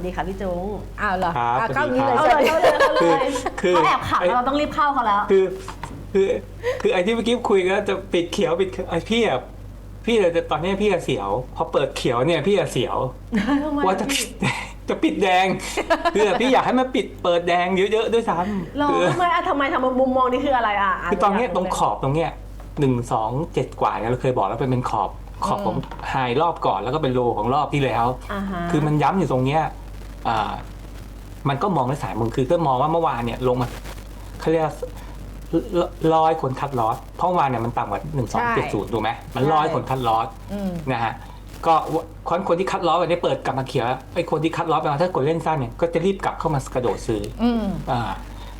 วัสดีค่ะพี่จุ้งอ้าวเหรอครับอะสวัเข้าสดีงี้เลยคเอารับเลยเอาเลยเอาเลยคือเขาแอบขับไอ้ เราต้องรีบเข้าเขาแล้ว คือคือคือไอ้ที่เมื่อกี้คุยกันจะปิดเขียวปิดไอ้พี่อะพี่อะตอนนี้พี่อะเสียว พอเปิดเขียวเนี่ยพี่อะเสียว ทำไมว่าจะพี่จะปิดแดง คือพี่อยากให้มันปิดเปิดแดงเยอะๆด้วยซ้หรอำคือทำไมอะทำไมทำมุมมองนี่คืออะไรอะะคือตอนเนี้ยยากตรงขอบตรงเนี้ยหนึ่งสองเจ็ดกว่าเนี่ยเราเคยบอกแล้วเป็นเป็นขอบขอบของไฮรอบก่อนแล้วก็เป็นโลของรอบที่แล้ว อ่าฮะคือมันย้ำอยู่ตรงเนี้ย อ่ามันก็มองในสายมือคือก็มองว่าเมื่อวานเนี่ยลงมาเขาเรียกลอยคนคัดลอสเพราะเมื่อวานเนี่ยมันต่ำกว่าหนึ่งสองเจ็ดศูนย์ถูกไหมมันลอยคนคัดลอสอืมนะฮะก็คนคนที่คัดล้อไปได้เปิดกลับมาเขียวไอ้คนที่คัดล้อไปถ้ากดเล่นสั้นเนี่ยก็จะรีบกลับเข้ามากระโดดซื้ออืมอ่า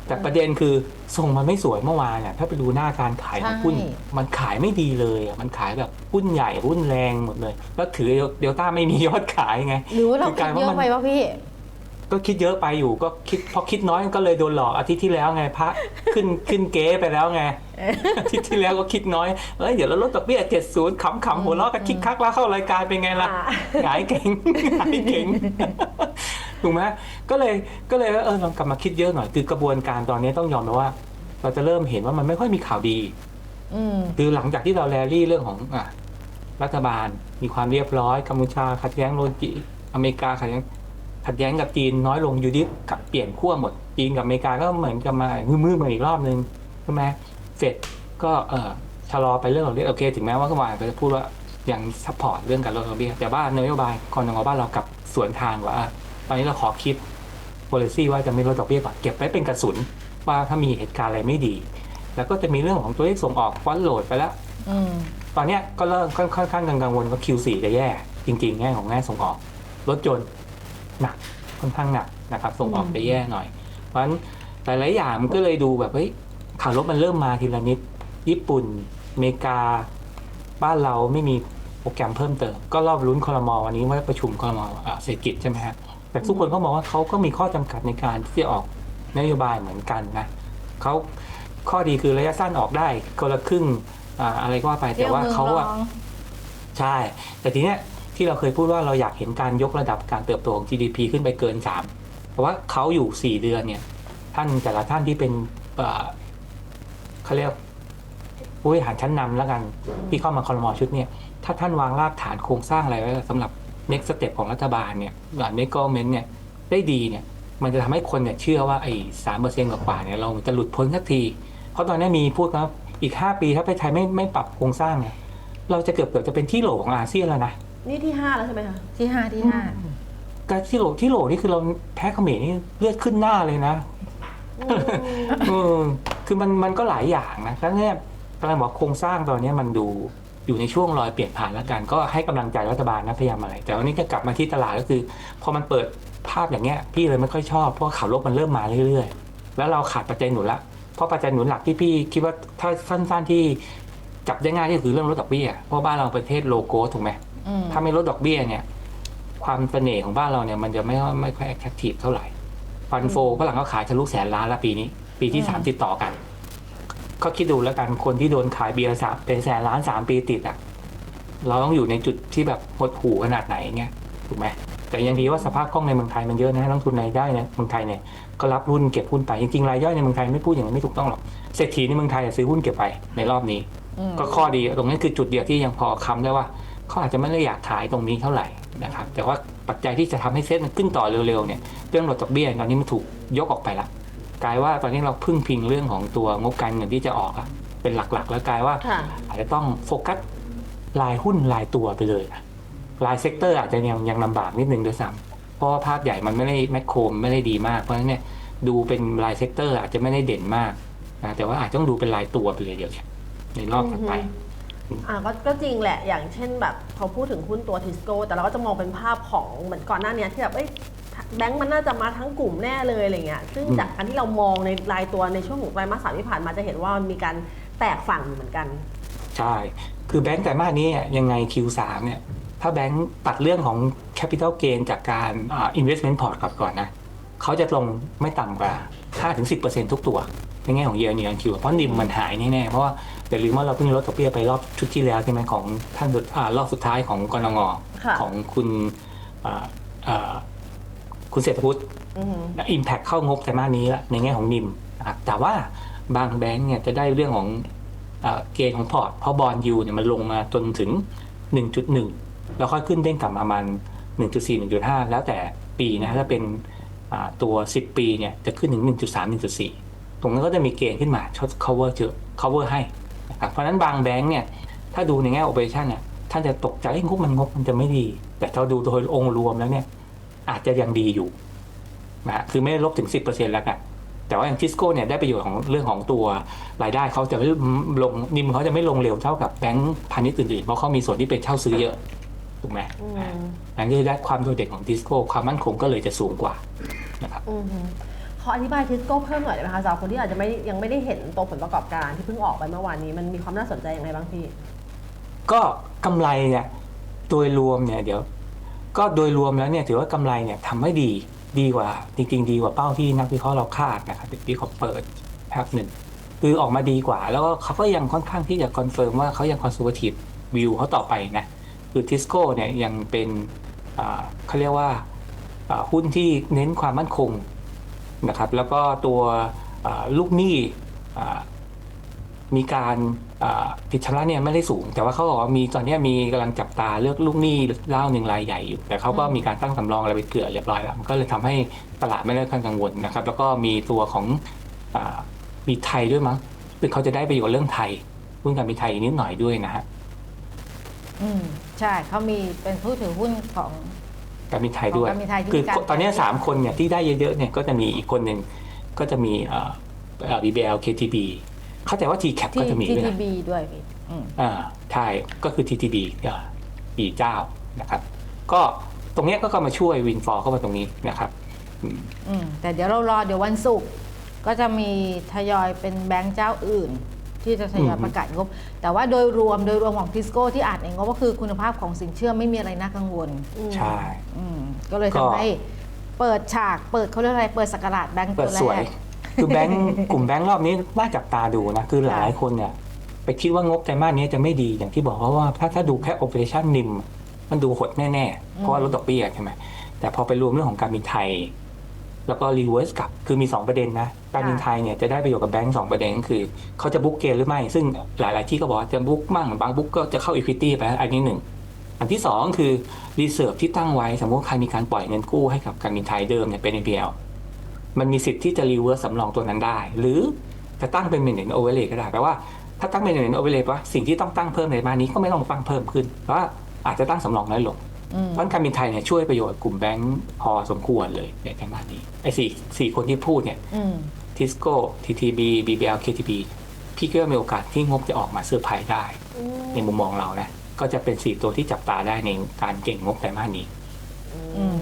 แต่ประเด็นคือส่งมันไม่สวยเมื่อวานเนี่ยถ้าไปดูหน้าการขายของหุ้นใช่มันขายไม่ดีเลยอะมันขายแบบหุ้นใหญ่หุ้นแรงหมดเลย แล้วถือเดลต้าไม่มียอดขายไงหรือว่าเราคือกคิลาดยว่าเยมัอะนไปวะพี่ ก็คิดเยอะไปอยู่ก็คิดพอคิดน้อยก็เลยโดนหลอกอาทิตย์ที่แล้วไงพระขึ้นขึ้นเก๊ไปแล้วไงอาทิตย์ที่แล้วก็คิดน้อยเอ้ยเดี๋ยวเราลดดอกเบี้ยเจ็ดศูนย์ขำขำหัวเราะกันคิกคักแล้วเข้ารายการเป็นไงล่ะอ่าหงายเก่งหงายเก่งถูกไหมก็เลยก็เลยว่าเออลองกลับมาคิดเยอะหน่อยคือกระบวนการตอนนี้ต้องยอมรับว่า เราจะเริ่มเห็นว่ามันไม่ค่อยมีข่าวดีอืมคือหลังจากที่เราแรลลี่เรื่องของอะรัฐบาลมีความเรียบร้อยกัมพูชาขัดแย้งโลจิอเมริกาขัดแย้ง ขัดแย้งกับจีนน้อยลงอยู่ดีกับเปลี่ยนขั้วหมดจีนกับอเมริกาก็เหมือนกับมามือๆมาอีกรอบนึงใช่ไหมเฟดก็เออชะลอไปเรื่องของเรื่องโอเคถึงแม้ว่าเมื่อวานก็จะพูดว่ายังซัพพอร์ตเรื่องการลดดอกเบี้ยแต่ว่านโยบายกรงบ้านเรากับสวนทางว่าอะตอนนี้เราขอคิด policy ว่าจะไม่ลดดอกเบี้ยก่อนเก็บไว้เป็นกระสุน ว่าถ้ามีเหตุการณ์อะไรไม่ดี แล้วก็จะมีเรื่องของตัวเลขส่งออกฟอนโหลดไปแล้วอืมตอนเนี้ยก็เริ่มค่อนค่อนข้างกังวลว่า Q4 จะแย่ จริงๆ แง่ของแง่ส่งออกรถยนต์ หนักค่อนข้างหนักนะครับส่งออกจะแย่หน่อย เพราะฉะนั้นหลายๆอย่างมันก็เลยดูแบบเฮ้ยข่าวลบมันเริ่มมาทีละนิด ญี่ปุ่นอเมริกา บ้านเราไม่มีโปรแกรมเพิ่มเติม ก็รอบลุ้นคอรมอวันนี้ว่าประชุมคอรมอ่าเศรษฐกิจใช่ไหมฮะแต่ทุกคนก็มองว่าเขาก็มีข้อจำกัดในการที่จะออกนโยบายเหมือนกันนะเขาข้อดีคือระยะสั้นออกได้คนละครึ่งอ่าอะไรก็ว่าไปแต่ว่าเขาอะใช่ แต่ทีเนี้ย ที่เราเคยพูดว่าเราอยากเห็นการยกระดับการเติบโตของ GDP ขึ้นไปเกิน 3 เพราะว่าเขาอยู่ 4 เดือนเนี่ยท่านแต่ละท่านที่เป็นเขาเรียกผู้บริหารชั้นนำแล้วกันที่เข้ามาคอรมอชุดเนี่ยถ้าท่านวางรากฐานโครงสร้างอะไรไว้สำหรับ next step ของรัฐบาลเนี่ยหลัง next government เนี่ยได้ดีเนี่ยมันจะทำให้คนเนี่ยเชื่อว่าไอ้สามเปอร์เซ็นต์กว่าเนี่ยเราจะหลุดพ้นสักที เพราะตอนนี้มีพูดว่าอีก5ปีถ้าประเทศไทยไม่ไม่ปรับโครงสร้างเนี่ยเราจะเกือบเกือบจะเป็นที่โหลของอาเซียนแล้วนะ นี่ที่ห้าแล้วใช่ไหมคะ ที่ห้าที่ห้าการที่โหลที่โหลนี่คือเราแพ้เขมรนี่เลือดขึ้นหน้าเลยนะเออคือมันมันก็หลายอย่างนะแล้วเนี่ยกำลังบอกโครงสร้างตอนนี้มันดูอยู่ในช่วงรอยเปลี่ยนผ่านแล้วกันก็ให้กำลังใจรัฐบาลนะพยายามอะไร แต่วันนี้จะกลับมาที่ตลาดก็คือ พอมันเปิดภาพอย่างเงี้ยพี่เลยไม่ค่อยชอบเพราะว่าข่าวลบมันเริ่มมาเรื่อยๆ แล้วเราขาดปัจจัยหนุนละเพราะปัจจัยหนุนหลักที่พี่คิดว่าถ้าสั้นๆที่จับได้ง่ายที่สุดคือเรื่องลดดอกเบี้ยเพราะบ้านเราเป็นประเทศโลโก้ถูกไหมอืม ถ้าไม่ลดดอกเบี้ยเนี่ย ความเสน่ห์ของบ้านเราเนี่ยมันจะไม่ไม่ค่อย attractive เท่าไหร่ฟันโฟฝรั่งก็ขายทะลุแสนล้านละปีนี้ ปีที่สามติดต่อกันก็คิดดูแล้วกันคนที่โดนขายเบียร์สามเป็นแสนล้านสามปีติดอะ เราต้องอยู่ในจุดที่แบบหดหูขนาดไหนเงี้ยถูกไหมแต่ยังดีว่าสภาพคล่องในเมืองไทยมันเยอะนะนักลงทุนรายได้เนี่ยเมืองไทยเนี่ยก็รับหุ้นเก็บหุ้นไปจริงๆรายย่อยในเมืองไทยไม่พูดอย่างนั้นไม่ถูกต้องหรอกเศรษฐีในเมืองไทยอะซื้อหุ้นเก็บไปในรอบนี้อืมก็ข้อดีตรงนี้คือจุดเดียวที่ยังพอค้ำได้ว่า เขาอาจจะไม่ได้อยากขายตรงนี้เท่าไหร่นะครับ แต่ว่าปัจจัยที่จะทำให้เซ็ตมันขึ้นต่อเร็วๆเนี่ยเรื่องลดดอกเบี้ยตอนนี้มันถูกยกออกไปละกลายว่าตอนนี้เราพึ่งพิงเรื่องของตัวงบการเงินที่จะออกอะเป็นหลักๆ แล้วกลายว่าค่ะอาจจะต้องโฟกัสรายหุ้นรายตัวไปเลยอะรายเซกเตอร์อาจจะยังยังลำบากนิดนึงด้วยซ้ำเพราะว่าภาพใหญ่มันไม่ได้แมคโครมไม่ได้ดีมากเพราะฉะนั้นเนี่ยดูเป็นรายเซกเตอร์อาจจะไม่ได้เด่นมากนะแต่ว่าอาจจะต้องดูเป็นรายตัวไปเลยเดี๋ยวในรอบถัดไป อ่าก็ก็จริงแหละอย่างเช่นแบบพอพูดถึงหุ้นตัวทิสโก้แต่เราก็จะมองเป็นภาพของเหมือนก่อนหน้านี้ที่แบบเอ้ยแบงก์มันน่าจะมาทั้งกลุ่มแน่เลยอะไรเงี้ยซึ่งจากการที่เรามองในรายตัวในช่วงของไตรมาสสามที่ผ่านมาจะเห็นว่ามันมีการแตกฝั่งอยู่เหมือนกัน ใช่ คือแบงก์แต่มากนี้ยังไง Q3 เนี่ยถ้าแบงก์ตัดเรื่องของ Capital Gain จากการอ่า Investment Port ก่อนก่อนนะเขาจะลงไม่ต่ำกว่า 5-10%ทุกตัว ในแง่ของ Year on Year Q เพราะนิมมันหายแน่ๆเพราะว่าอย่าลืมว่าเราเพิ่งลดดอกเบี้ยไปรอบชุดที่แล้วใช่ไหมของท่านสุดอ่ารอบสุดท้ายของกรงงค่ะของคุณอ่าอ่าคุณเศรษฐพุทธอืมอิมแพคเข้างบไตรมาสนี้ละในแง่ของนิมนะครับแต่ว่าบางแบงก์เนี่ยจะได้เรื่องของเอ่อเกณฑ์ของพอร์ตเพราะบอลยูเนี่ยมันลงมาจนถึง 1.1 แล้วค่อยขึ้นเด้งกลับมาประมาณ 1.4 1.5 แล้วแต่ปีนะถ้าเป็นอ่าตัว 10 ปีเนี่ยจะขึ้นถึง 1.3 1.4 ตรงนั้นก็จะมีเกณฑ์ขึ้นมาชด cover เจอ cover ให้นะครับเพราะฉะนั้นบางแบงก์เนี่ยถ้าดูในแง่ operation เนี่ยท่านจะตกใจเอ้ยงบมันงบมันจะไม่ดี แต่ถ้าดูโดยองค์รวมแล้วเนี่ยอาจจะยังดีอยู่นะฮะคือไม่ได้ลบถึง 10%แล้วกันแต่ว่าอย่างทิสโก้เนี่ยได้ประโยชน์ของเรื่องของตัวรายได้เขาจะไม่ลงนิมเขาจะไม่ลงเร็วเท่ากับแบงก์พาณิชย์อื่นๆ เพราะเขามีส่วนที่เป็นเช่าซื้อเยอะถูกไหมอืมอ่าอันนี้ได้ความโดดเด่นของทิสโก้ความมั่นคงก็เลยจะสูงกว่านะครับอืม ขออธิบายทิสโก้เพิ่มหน่อยได้ไหมคะสำหรับคนที่อาจจะไม่ยังไม่ได้เห็นตัวผลประกอบการที่เพิ่งออกไปเมื่อวานนี้มันมีความน่าสนใจยังไงบ้างพี่ ก็กำไรเนี่ยโดยรวมเนี่ยเดี๋ยว ก็โดยรวมแล้วเนี่ยถือว่ากำไรเนี่ยทำให้ดีดีกว่า จริง ๆ ดีกว่าเป้าที่นักวิเคราะห์เราคาดนะครับที่เขาเปิดแพ็บหนึ่งคือออกมาดีกว่า แล้วก็เขาก็ยังค่อนข้างที่จะคอนเฟิร์มว่าเขายังคอน s e r v a t i v e วิวเขาต่อไปนะคือทิสโก้เนี่ยยังเป็นเขาเรียกว่าหุ้นที่เน้นความมั่นคง นะครับ แล้วก็ตัวลูกหนี้มีการผิดชำระเนี่ยไม่ได้สูง แต่ว่าเขาบอกว่ามีตอนนี้มีกำลังจับตาเลือกลูกหนี้เล่าหนึ่งรายใหญ่อยู่ แต่เขาก็มีการตั้งสำรองอะไรไปเกลือเรียบร้อยแล้วมันก็เลยทำให้ตลาดไม่ได้ค่อนกังวลนะครับ แล้วก็มีตัวของอมีไทยด้วยมั้งคือเขาจะได้ประโยชน์เรื่องไทยหุ้นการมีไทยนิดหน่อยด้วยนะฮะอืมใช่เขามีเป็นผู้ถือหุ้นของ การมีไทยด้วย ของการบินไทยที่คือมีการ ตอนเนี้ยสามคนเนี่ยที่ได้เยอะๆเนี่ยก็จะมีอีกคนหนึ่งก็จะมีเอ่อเอ่อ BBL KTB เข้าใจว่า TCAP ที่ ก็จะมีด้วยนะ TTB ด้วยพี่อืม อ่าใช่ก็คือ TTB อ่าปีเจ้านะครับ ก็ตรงเนี้ยก็เข้ามาช่วยวินฟอร์เข้ามาตรงนี้นะครับอืมอืมแต่เดี๋ยวเรารอเดี๋ยววันศุกร์ก็จะมีทยอยเป็นแบงก์เจ้าอื่น ที่จะทยอยประกาศงบ แต่ว่าโดยรวมโดยรวมของทิสโก้ที่อ่านเองก็คือคุณภาพของสินเชื่อไม่มีอะไรน่ากังวลใช่อืมก็เลยก็ทำให้เปิดฉากเปิดเขาเรียกอะไรเปิดสกราดแบงก์เปิตัดวแรสวยกคือแบงก์กลุ่มแบงก์รอบนี้น่าจับตาดูนะคือหลายคนเนี่ยไปคิดว่างบไตรมาสนี้จะไม่ดีอย่างที่บอกเพราะว่าถ้าถ้าดูแค่ operation นิมมันดูหดแน่ๆ เพราะว่าลดดอกเบี้ยใช่ไหมแต่พอไปรวมเรื่องของการบินไทย แล้วก็รีเวิร์สกลับคือมี 2 ประเด็นนะการบินไทยเนี่ยจะได้ประโยชน์กับแบงก์สองประเด็นก็คือเขาจะบุ๊กเกนหรือไม่ ซึ่งหลาย ๆ ที่ก็บอกจะบุ๊กมั่งบางบุ๊กก็จะเข้า equity ไปอันนี้หนึ่งอันที่สองคือรีเซิร์ฟที่ตั้งไว้สมมติว่าใครมีการปล่อยเงินกู้ให้กับการบินไทยเดิมเนี่ยเป็น NPL มันมีสิทธิ์ที่จะรีเวิร์สสำรองตัวนั้นได้ หรือจะตั้งเป็น maintenance overlay ก็ได้แปลว่าถ้าตั้งเป็น maintenance overlay แปลว่าสิ่งที่ต้องตั้งเพิ่มในมานี้ก็ไม่ต้องตั้งเพิ่มขึ้นเพราะอาจจะตั้งสำรองน้อยลง เพราะการบินไทยเนี่ยช่วยประโยชน์กลุ่มแบงก์พอสมควรเลยในไตรมาสนี้ไอ้สี่สี่คนที่พูดเนี่ยอืมทิสโก้ TTB BBL KTB พี่ก็มีโอกาสที่งบจะออกมาเซอร์ไพรส์ได้อืมในมุมมองเรานะก็จะเป็นสี่ตัวที่จับตาได้ในการเก่งงบไตรมาสนี้อืม